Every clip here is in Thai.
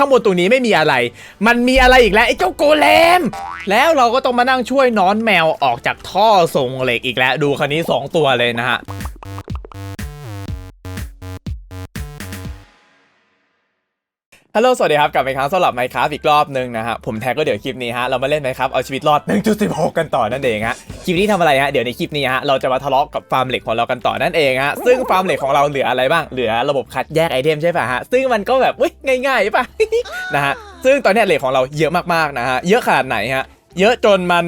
ข้างบนตรงนี้ไม่มีอะไร มันมีอะไรอีกแล้วไอ้เจ้าโกเลม แล้วเราก็ต้องมานั่งช่วยน้อนแมวออกจากท่อส่งเหล็กอีกแล้ว ดูคันนี้ 2 ตัวเลยนะฮะ ฮัลโหล สวัสดีครับ กลับมาอีกครั้งสำหรับไมค์ครับอีกรอบหนึ่งนะฮะ ผมแท็กก็เดี๋ยวคลิปนี้ฮะ เรามาเล่นไหมครับ เอาชีวิตรอด 1.16 กันต่อนั่นเองฮะ คลิปนี้ทำอะไรฮะ เดี๋ยวในคลิปนี้ฮะ เราจะมาทะเลาะกับฟาร์มเหล็กของเรากันต่อนั่นเองฮะ ซึ่งฟาร์มเหล็กของเราเหลืออะไรบ้าง เหลือระบบคัดแยกไอเทมใช่ป่ะฮะ ซึ่งมันก็แบบเว้ยง่ายๆป่ะ นะฮะ ซึ่งตอนนี้เหล็กของเราเยอะมากๆนะฮะ เยอะขนาดไหนฮะ เยอะจนมัน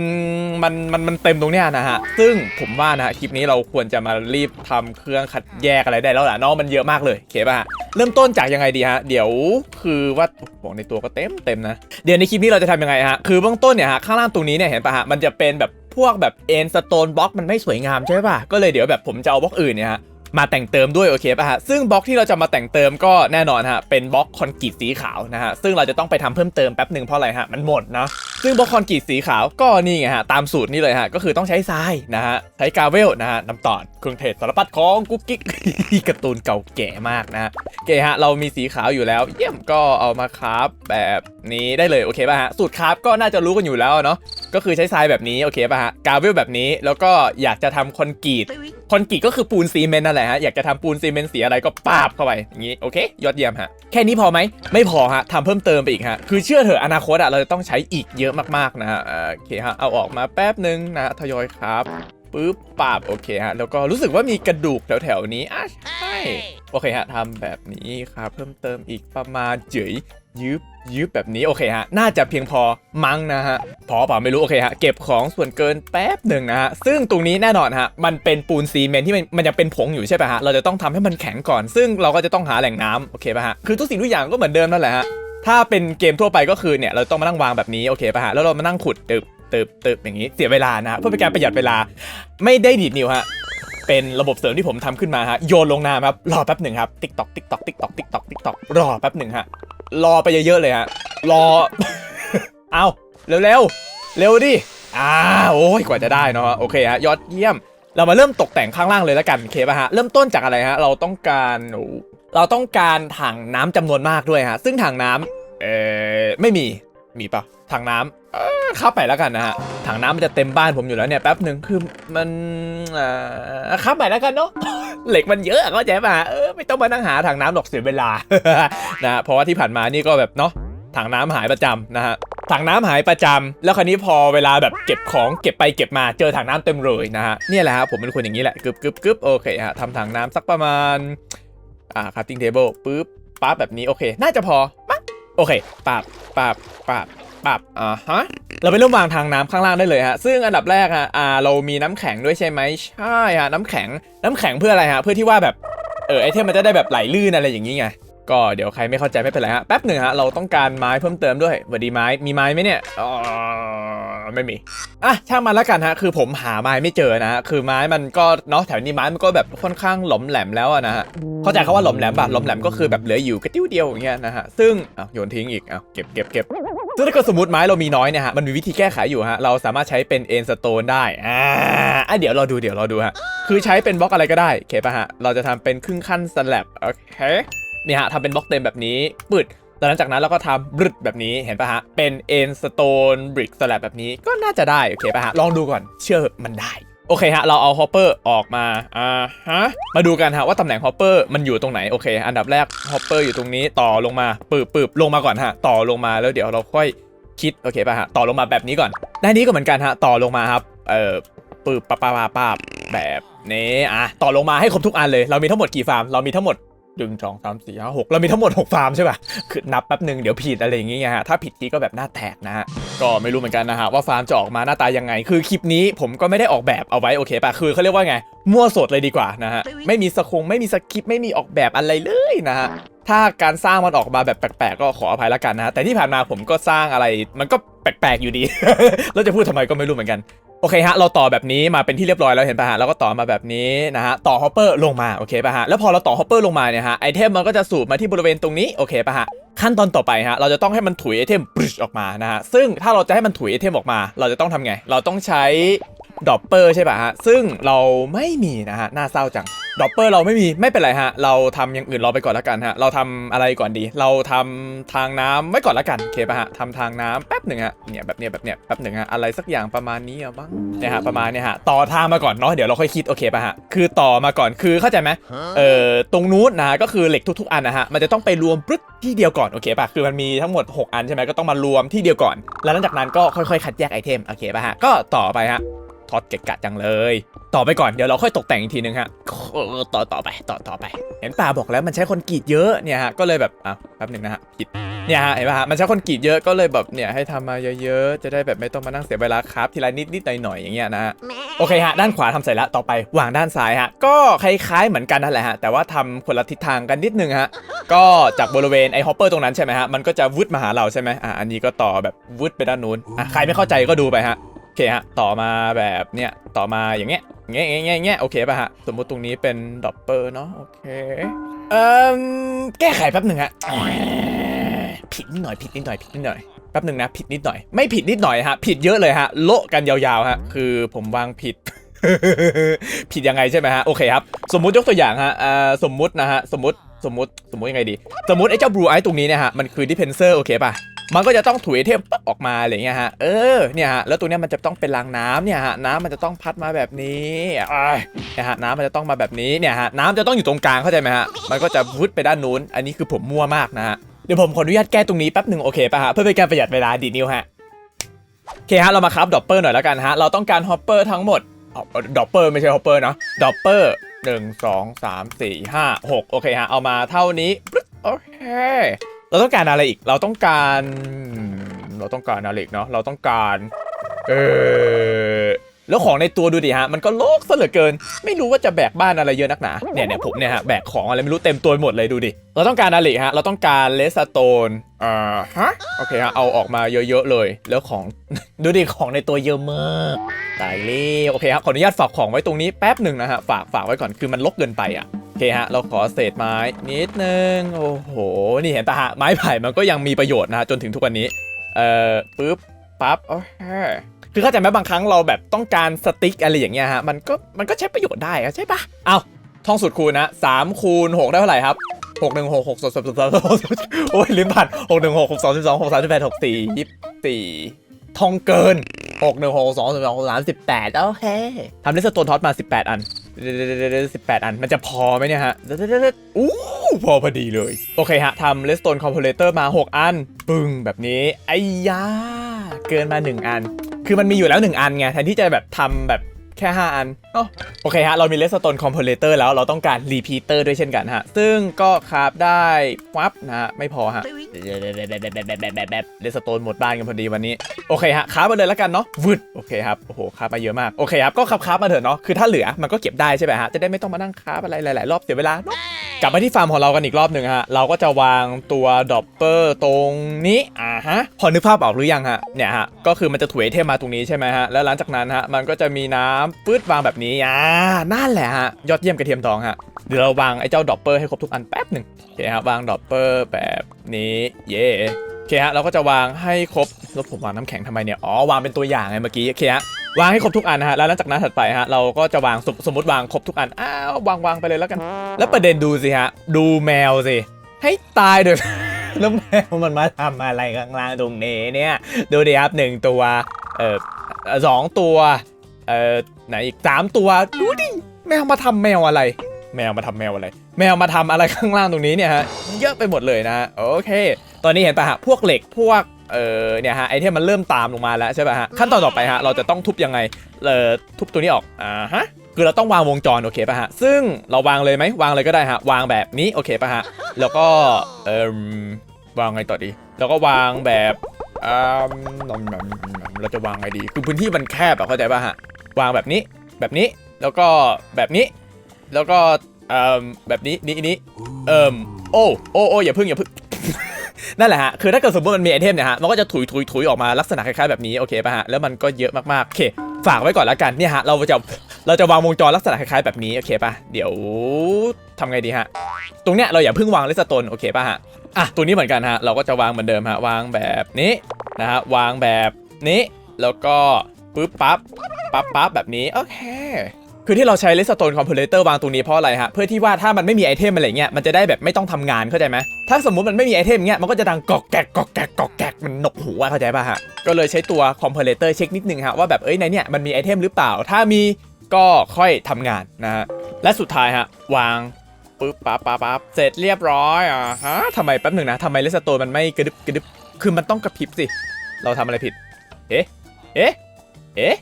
มันมันมันเต็มตรงเนี้ยนะฮะ ซึ่งผมว่านะฮะคลิปนี้เราควรจะมารีบทำเครื่องคัดแยกอะไรได้แล้วล่ะเนาะมันเยอะมากเลยเคป่ะฮะเริ่มต้นจากยังไงดีฮะ เดี๋ยวคือว่าบอกในตัวก็เต็มเต็มนะ เดี๋ยวในคลิปนี้เราจะทำยังไงฮะ คือเบื้องต้นเนี่ยฮะข้างล่างตรงนี้เนี่ยเห็นป่ะฮะมันจะเป็นแบบพวกแบบเอ็นสโตนบล็อกมันไม่สวยงามใช่ป่ะ ก็เลยเดี๋ยวแบบผมจะเอาบล็อกอื่นเนี่ยฮะ มาแต่งเติมด้วยโอเคป่ะฮะซึ่งบล็อกที่เราจะมาแต่งเติมก็แน่นอนฮะเป็นบล็อกคอนกรีตสีขาวนะฮะซึ่งเราจะต้องไปทำเพิ่มเติมแป๊บหนึ่งเพราะอะไรฮะมันหมดนะซึ่งบล็อกคอนกรีตสีขาวก็นี่ไงฮะตามสูตรนี่เลยฮะก็คือต้องใช้ทรายนะฮะใช้กาเวลนะฮะน้ำตาลเครื่องเทศสารพัดของกุ๊กกิ๊กการ์ตูนเก่าแก่มากนะโอเคฮะเรามีสีขาวอยู่แล้ว เยี่ยมก็เอามาคราฟแบบนี้ได้เลยโอเคป่ะฮะสูตรคราฟก็น่าจะรู้กันอยู่แล้วเนาะก็คือใช้ทรายแบบนี้โอเคป่ะฮะกาเวลแบบนี้แล้วก็อยากจะทำคอนกรีตคอนกรีตก็คือปูนซีเมนต์นั่นแหละฮะ อยากจะทำปูนซีเมนต์สีอะไรก็ปาบเข้าไปอย่างนี้โอเค ยอดเยี่ยมฮะ แค่นี้พอไหม ไม่พอฮะทำเพิ่มเติมไปอีกฮะ คือเชื่อเถอะอนาคตอะเราจะต้องใช้อีกเยอะมากๆนะฮะโอเคฮะเอาออกมาแป๊บนึงนะฮะทยอยครับปึ๊บปาบโอเคฮะแล้วก็รู้สึกว่ามีกระดูกแถวๆนี้อะใช่โอเคฮะทำแบบนี้ครับเพิ่มเติมอีกประมาณเจ๋ย ยืบยืบแบบนี้โอเคฮะ น่าจะเพียงพอมั้งนะฮะ พอเปล่าไม่รู้โอเคฮะ เก็บของส่วนเกินแป๊บหนึ่งนะฮะ ซึ่งตรงนี้แน่นอนฮะ มันเป็นปูนซีเมนที่มันมันยังเป็นผงอยู่ใช่ป่ะฮะ เราจะต้องทำให้มันแข็งก่อน ซึ่งเราก็จะต้องหาแหล่งน้ำโอเคป่ะฮะ คือทุกสิ่งทุกอย่างก็เหมือนเดิมนั่นแหละฮะ ถ้าเป็นเกมทั่วไปก็คือเนี่ยเราต้องมานั่งวางแบบนี้โอเคป่ะฮะ แล้วเรามานั่งขุดตึบตึบตึบอย่างนี้เสียเวลานะฮะเพื่อเป็นการประหยัดเวลา ไม่ได้ดีดนิ้วฮะเป็นระบบเสริมที่ผมทำขึ้นมาฮะโยนลงน้ำครับรอแป๊บหนึ่งครับติ๊กตอกติ๊กตอกติ๊กตอกติ๊กตอกติ๊กตอกรอแป๊บหนึ่งฮะ รอไปเยอะๆเลยฮะ รอ เอาเร็วๆ เร็วดิ อ่า โอ้ย กว่าจะได้เนาะ โอเคฮะ ยอดเยี่ยม เรามาเริ่มตกแต่งข้างล่างเลยแล้วกัน เคป่ะฮะ เริ่มต้นจากอะไรฮะ เราต้องการ เราต้องการถังน้ำจำนวนมากด้วยฮะ ซึ่งถังน้ำเออไม่มี มีปะถังน้ำเออเข้าไปแล้วกันนะฮะ ถังน้ำมันจะเต็มบ้านผมอยู่แล้วเนี่ยแป๊บหนึ่งคือมันอ่าเข้าไปแล้วกันเนาะ เหล็กมันเยอะเข้าใจป่ะเออไม่ต้องมานั่งหาถังน้ำหรอกเสียเวลา นะเพราะว่าที่ผ่านมานี่ก็แบบเนาะ ถังน้ำหายประจำนะฮะถังน้ำหายประจำแล้วคราวนี้พอเวลาแบบเก็บของเก็บไปเก็บมาเจอถังน้ำเต็มเลยนะฮะนี่แหละฮะผมเป็นคนอย่างนี้แหละกึบกึบกึบโอเคฮะทำถังน้ำสักประมาณอ่าคัพติ้งเทเบิลปึ๊บปั๊บแบบนี้โอเค น่าจะพอ โอเคปับปับปับปับอ่าฮะ เราไปเริ่มวางทางน้ำข้างล่างได้เลยฮะ ซึ่งอันดับแรกฮะ อ่า เรามีน้ำแข็งด้วยใช่ไหม ใช่ฮะ น้ำแข็ง น้ำแข็งเพื่ออะไรฮะ เพื่อที่ว่าแบบ เออ ไอเทมมันจะได้แบบไหลลื่นอะไรอย่างนี้ไง ก็เดี๋ยวใครไม่เข้าใจไม่เป็นไรฮะ แป๊บหนึ่งฮะ เราต้องการไม้เพิ่มเติมด้วยสวัสดีไม้ มีไม้ไหมเนี่ยอ๋อ ไม่มีอะช่างมันแล้วกันฮะคือผมหาไม้ไม่เจอนะฮะคือไม้มันก็เนาะแถวนี้ไม้มันก็แบบค่อนข้างหลอมแหลมแล้วนะฮะเข้าใจเขาว่าหลอมแหลมป่ะหลอมแหลมก็คือแบบเหลืออยู่กระติ้วเดียวอย่างเงี้ยนะฮะซึ่งอะโยนทิ้งอีกอะเก็บเก็บเก็บซึ่งถ้าเกิดสมมติไม้เรามีน้อยเนี่ยฮะมันมีวิธีแก้ไขอยู่ฮะเราสามารถใช้เป็นเอ็นสโตนได้อ่าอะเดี๋ยวเราดูเดี๋ยวเราดูฮะคือใช้เป็นบล็อกอะไรก็ได้โอเคป่ะฮะเราจะทำเป็นครึ่งขั้นสลับโอเคนี่ฮะทำเป็นบล็อกเต็มแบบนี้ปึด แล้วหลังจากนั้นเราก็ทำบรึดแบบนี้เห็นปะฮะ เป็นเอ็นสโตนบริกสลับแบบนี้ก็น่าจะได้โอเคปะฮะ ลองดูก่อนเชื่อมันได้โอเคฮะ เราเอาฮอปเปอร์ออกมา อ่าฮะ มาดูกันฮะว่าตำแหน่งฮอปเปอร์มันอยู่ตรงไหน โอเค อันดับแรกฮอปเปอร์อยู่ตรงนี้ต่อลงมาปืบปืบลงมาก่อนฮะ ต่อลงมาแล้วเดี๋ยวเราค่อยคิด โอเคป่ะฮะ ต่อลงมาแบบนี้ก่อนด้านนี้ก็เหมือนกันฮะ ต่อลงมาครับ เอ่อปืบปะปะปะปะแบบนี้ อะ ต่อลงมาให้ครบทุกอันเลย เรามีทั้งหมดกี่ฟาร์ม เรามีทั้งหมด หนึ่งสองสามสี่ห้าหกเรามีทั้งหมด 6 ฟาร์มใช่ป่ะ คือนับแป๊บหนึ่งเดี๋ยวผิดอะไรอย่างงี้ไงฮะ ถ้าผิดทีก็แบบหน้าแตกนะฮะ ก็ไม่รู้เหมือนกันนะฮะ ว่าฟาร์มจะออกมาหน้าตายังไง คือคลิปนี้ผมก็ไม่ได้ออกแบบเอาไว้โอเคป่ะ คือเขาเรียกว่าไง มั่วสดเลยดีกว่านะฮะ ไม่มีสคงไม่มีสคริปต์ไม่มีออกแบบอะไรเลยนะฮะ ถ้าการสร้างมันออกมาแบบแปลกๆก็ขออภัยละกันนะฮะ แต่ที่ผ่านมาผมก็สร้างอะไรมันก็แปลกๆอยู่ดี แล้วจะพูดทำไมก็ไม่รู้เหมือนกัน โอเคฮะเราต่อแบบนี้มาเป็นที่เรียบร้อยแล้วเห็นป่ะฮะเราก็ต่อมาแบบนี้นะฮะต่อฮอปเปอร์ลงมาโอเคป่ะฮะแล้วพอเราต่อฮอปเปอร์ลงมาเนี่ยฮะไอเทมมันก็จะสูบมาที่บริเวณตรงนี้โอเคป่ะฮะขั้นตอนต่อไปฮะเราจะต้องให้มันถุยไอเทมปรึชออกมานะฮะซึ่งถ้าเราจะให้มันถุยไอเทมออกมา เราจะต้องทำไง เราต้องใช้ ดอปเปอร์ใช่ป่ะฮะ ซึ่งเราไม่มีนะฮะ น่าเศร้าจังดอปเปอร์เราไม่มีไม่เป็นไรฮะ เราทำอย่างอื่นรอไปก่อนละกันฮะ เราทำอะไรก่อนดี เราทำทางน้ำไว้ก่อนละกันโอเคป่ะฮะทำทางน้ำแป๊บหนึ่งฮะเนี่ยแบบเนี้ยแบบเนี้ยแป๊บหนึ่งฮะอะไรสักอย่างประมาณนี้อะบ้างเนี่ยฮะประมาณเนี่ยฮะต่อทางมาก่อนเนาะเดี๋ยวเราค่อยคิดโอเคป่ะฮะคือต่อมาก่อนคือเข้าใจไหมเอ่อตรงนู้นนะฮะก็คือเหล็กทุกๆอันนะฮะมันจะต้องไปรวมปึ๊ดที่เดียวก่อนโอเคป่ะคือมันมีทั้งหมด 6 อันใช่ไหมก็ต้องมารวมที่เดียวก่อน แล้วหลังจากนั้นก็ค่อยๆคัดแยกไอเทมโอเคป่ะฮะก็ต่อไปฮะ ทอดเกะกะจังเลย ต่อไปก่อนเดี๋ยวเราค่อยตกแต่งอีกทีนึงฮะต่อต่อไปต่อต่อไป เห็นป่าบอกแล้วมันใช้คนกรีดเยอะเนี่ยฮะก็เลยแบบอะแป๊บหนึ่งนะฮะผิดเนี่ยฮะเห็นป่ะฮะมันใช้คนกรีดเยอะก็เลยแบบเนี่ยให้ทำมาเยอะๆจะได้แบบไม่ต้องมานั่งเสียเวลาครับทีละนิดนิดๆหน่อยๆอย่างเงี้ยนะฮะโอเคฮะด้านขวาทำเสร็จแล้วต่อไปวางด้านซ้ายฮะก็คล้ายๆเหมือนกันนั่นแหละฮะแต่ว่าทำคนละทิศทางกันนิดนึงฮะก็จากบริเวณไอ้ฮอปเปอร์ตรงนั้นใช่ไหมฮะมันก็จะวึดมาหาเราใช่ไหมอะอันนี้ก็ต่อแบบวึดไปด้านนู้นอะใครไม่เข้าใจก็ดูไปฮะ โอเคฮะ ต่อมาแบบเนี้ย ต่อมาอย่างเงี้ยเงี้ยเงี้ยเงี้ยโอเคป่ะฮะ สมมติตรงนี้เป็นดอปเปอร์เนาะ โอเค เอ่อ แก้ไขแป๊บหนึ่งฮะ ผิดนิดหน่อย ผิดนิดหน่อย ผิดนิดหน่อย แป๊บหนึ่งนะ ผิดนิดหน่อย ไม่ผิดนิดหน่อยฮะ ผิดเยอะเลยฮะ โละกันยาวๆฮะ คือผมวางผิด ผิดยังไงใช่ไหมฮะ โอเคครับ สมมุติยกตัวอย่างฮะอ่าสมมุตินะฮะ สมมุติ สมมุติ สมมุติยังไงดี สมมุติไอ้เจ้าบลูไอตรงนี้เนี่ยฮะ มันคือดิเพนเซอร์โอเคป่ะ มันก็จะต้องถุยเทมปั๊บออกมาอะไรเงี้ยฮะ เออ เนี่ยฮะ แล้วตรงเนี้ยมันจะต้องเป็นรางน้ำเนี่ยฮะ น้ำมันจะต้องพัดมาแบบนี้อ้ายเนี่ยฮะ น้ำมันจะต้องมาแบบนี้ เนี่ยฮะ น้ำจะต้องอยู่ตรงกลางเข้าใจไหมฮะ มันก็จะวุดไปด้านนู้น อันนี้คือผมมั่วมากนะฮะ เดี๋ยวผมขออนุญาตแก้ตรงนี้แป๊บหนึ่งโอเคป่ะฮะ เพื่อเป็นการประหยัดเวลาดีนิ้วฮะ โอเคฮะ เรามาครับดอปเปอร์หน่อยแล้วกันฮะ เราต้องการฮอปเปอร์ทั้งหมดดอปเปอร์ไม่ใช่ฮอปเปอร์เนาะดอปเปอร์หนึ่งสองสามสี่ห้าหกโอเคฮะ เอามาเท่านี้โอเค เราต้องการอะไรอีก เราต้องการ เราต้องการอะไรอีกเนาะ เราต้องการ เออ แล้วของในตัวดูดิฮะมันก็โลกซะเหลือเกิน ไม่รู้ว่าจะแบกบ้านอะไรเยอะนักหนาเนี่ยเนี่ยผมเนี่ยฮะแบกของอะไรไม่รู้เต็มตัวหมดเลยดูดิเราต้องการอะไรอีฮะเราต้องการเลสโตนอ่าฮะโอเคฮะเอาออกมาเยอะๆเลย แล้วของดูดิของในตัวเยอะมากตายเลยโอเคครับขออนุญาตฝากของไว้ตรงนี้แป๊บหนึ่งนะฮะฝากฝากไว้ก่อนคือมันลกเกินไปอะโอเคฮะเราขอเศษไม้นิดนึงโอ้โหนี่เห็นปะฮะไม้ไผ่มันก็ยังมีประโยชน์นะฮะจนถึงทุกวันนี้เอ่อปึ๊บปั๊บโอเค คือเข้าใจไหมบางครั้งเราแบบต้องการสติ๊กอะไรอย่างเงี้ยฮะมันก็มันก็ใช้ประโยชน์ได้อะใช่ปะเอาท่องสูตรคูณนะสามคูณหกได้เท่าไหร่ครับหกหนึ่งหกหกสองสองสองสองโอ้ยลิมพันหกหนึ่งหกหกสองสิบสองหกสามสิบแปดหกสี่ยี่สิบสี่ ทองเกินหกหนึ่งหกสองสามสิบแปดโอเคทำเลสโตนท็อตมาสิบแปดอันสิบแปดอัน มันจะพอไหมเนี่ยฮะอู้พอพอดีเลย โอเคฮะทำเลสโตนคอมโพลเตอร์มา 6 อัน ปึ้งแบบนี้ ไอ้ยา เกินมา 1 อัน คือมันมีอยู่แล้ว 1 อันไง แทนที่จะแบบทำแบบ แค่ 5 อันอ๋อโอเคฮะ เรามีเลสโตนคอมเพลเตอร์แล้วเราต้องการรีพีเตอร์ด้วยเช่นกันฮะ ซึ่งก็คราฟได้วับนะฮะ ไม่พอฮะเลสโตนหมดบ้านกันพอดีวันนี้ โอเคฮะคราฟมาเลยแล้วกันเนาะวืดโอเคครับโอ้โหคราฟมาเยอะมากโอเคครับก็คราฟคราฟมาเถอะเนาะคือถ้าเหลือมันก็เก็บได้ใช่ไหมฮะจะได้ไม่ต้องมานั่งคราฟอะไรหลายๆรอบเสียเวลาเนาะ กลับมาที่ฟาร์มของเรากันอีกรอบหนึ่งฮะ เราก็จะวางตัวดอปเปอร์ตรงนี้ อ่าฮะ พอนึกภาพออกหรือยังฮะ เนี่ยฮะ ก็คือมันจะถุยเทมมาตรงนี้ใช่ไหมฮะ แล้วหลังจากนั้นฮะ มันก็จะมีน้ำปื๊ดวางแบบนี้ อ่า นั่นแหละฮะ ยอดเยี่ยมกระเทียมทองฮะ เดี๋ยวเราวางไอ้เจ้าดอปเปอร์ให้ครบทุกอันแป๊บหนึ่งโอเคฮะ วางดอปเปอร์แบบนี้ เย่โอเคฮะ เราก็จะวางให้ครบแล้วผมวางน้ำแข็งทำไมเนี่ย อ๋อ วางเป็นตัวอย่างไงเมื่อกี้ โอเคฮะ วางให้ครบทุกอันนะฮะแล้วหลังจากนั้นถัดไปฮะเราก็จะวางสมสมมติวางครบทุกอันอ้าววางวางไปเลยแล้วกัน แล้วประเด็นดูสิฮะดูแมวสิให้ตายเดี๋ยวแล้วแมวมันมาทำอะไรข้างล่างตรงนี้เนี่ยดูดิครับหนึ่งตัวเอ่อสองตัวเอ่อไหนอีกสามตัวดูดิแมวมาทำแมวอะไร แมวมาทำแมวอะไร แมวมาทำอะไรข้างล่างตรงนี้เนี่ยฮะเยอะไปหมดเลยนะฮะโอเค ตอนนี้เห็นปะฮะพวกเหล็กพวก เอ่อเนี่ยฮะไอเทมมันเริ่มตามลงมาแล้วใช่ป่ะฮะขั้นตอนต่อไปฮะเราจะต้องทุบยังไงเอ่อทุบตัวนี้ออกอ่าฮะคือเราต้องวางวงจรโอเคป่ะฮะซึ่งเราวางเลยไหมวางเลยก็ได้ฮะวางแบบนี้โอเคป่ะฮะแล้วก็เอ่อวางไงต่อดี แล้วก็วางแบบอ่านมนมนมเราจะวางไงดี คือพื้นที่มันแคบอะเข้าใจป่ะฮะวางแบบนี้แบบนี้แล้วก็แบบนี้ แล้วก็เอ่อแบบนี้นี้นี้เอ่มโอ้โอ้โอ้อย่าพึ่งอย่าพึ่ง นั่นแหละฮะ คือถ้าเกิดสมมติมันมีไอเทมเนี่ยฮะ มันก็จะถุยถุยถุยออกมาลักษณะคล้ายๆแบบนี้โอเคป่ะฮะ แล้วมันก็เยอะมากๆ โอเค ฝากไว้ก่อนแล้วกันเนี่ยฮะ เราจะ เราจะวางวงจรลักษณะคล้ายๆแบบนี้โอเคป่ะ เดี๋ยวทำไงดีฮะ ตรงเนี้ยเราอย่าเพิ่งวางเลสโตนโอเคป่ะฮะ อะ ตัวนี้เหมือนกันฮะ เราก็จะวางเหมือนเดิมฮะ วางแบบนี้นะฮะ วางแบบนี้ แล้วก็ปึ๊บปั๊บ ปั๊บปั๊บแบบนี้ โอเค คือที่เราใช้ redstone comparator วางตรงนี้เพราะอะไรฮะ เพื่อที่ว่าถ้ามันไม่มีไอเทมอะไรเงี้ย มันจะได้แบบไม่ต้องทำงานเข้าใจไหม ถ้าสมมุติมันไม่มีไอเทมเงี้ย มันก็จะดังกอกแกกกอกแกกกอกแกกมันหนกหูอะเข้าใจป่ะฮะ ก็เลยใช้ตัว comparator เช็คนิดนึงฮะว่าแบบเอ้ยในเนี่ยมันมีไอเทมหรือเปล่า ถ้ามีก็ค่อยทำงานนะฮะ และสุดท้ายฮะวางปึ๊บปั๊บปั๊บปั๊บเสร็จเรียบร้อยอะฮะทำไมแป๊บหนึ่งนะทำไม redstone มันไม่กระดึบกระดึบคือมันต้องกระพริบสิ เราทำอะไรผิด เอ๊ะ เอ๊ะ เอ๊ะ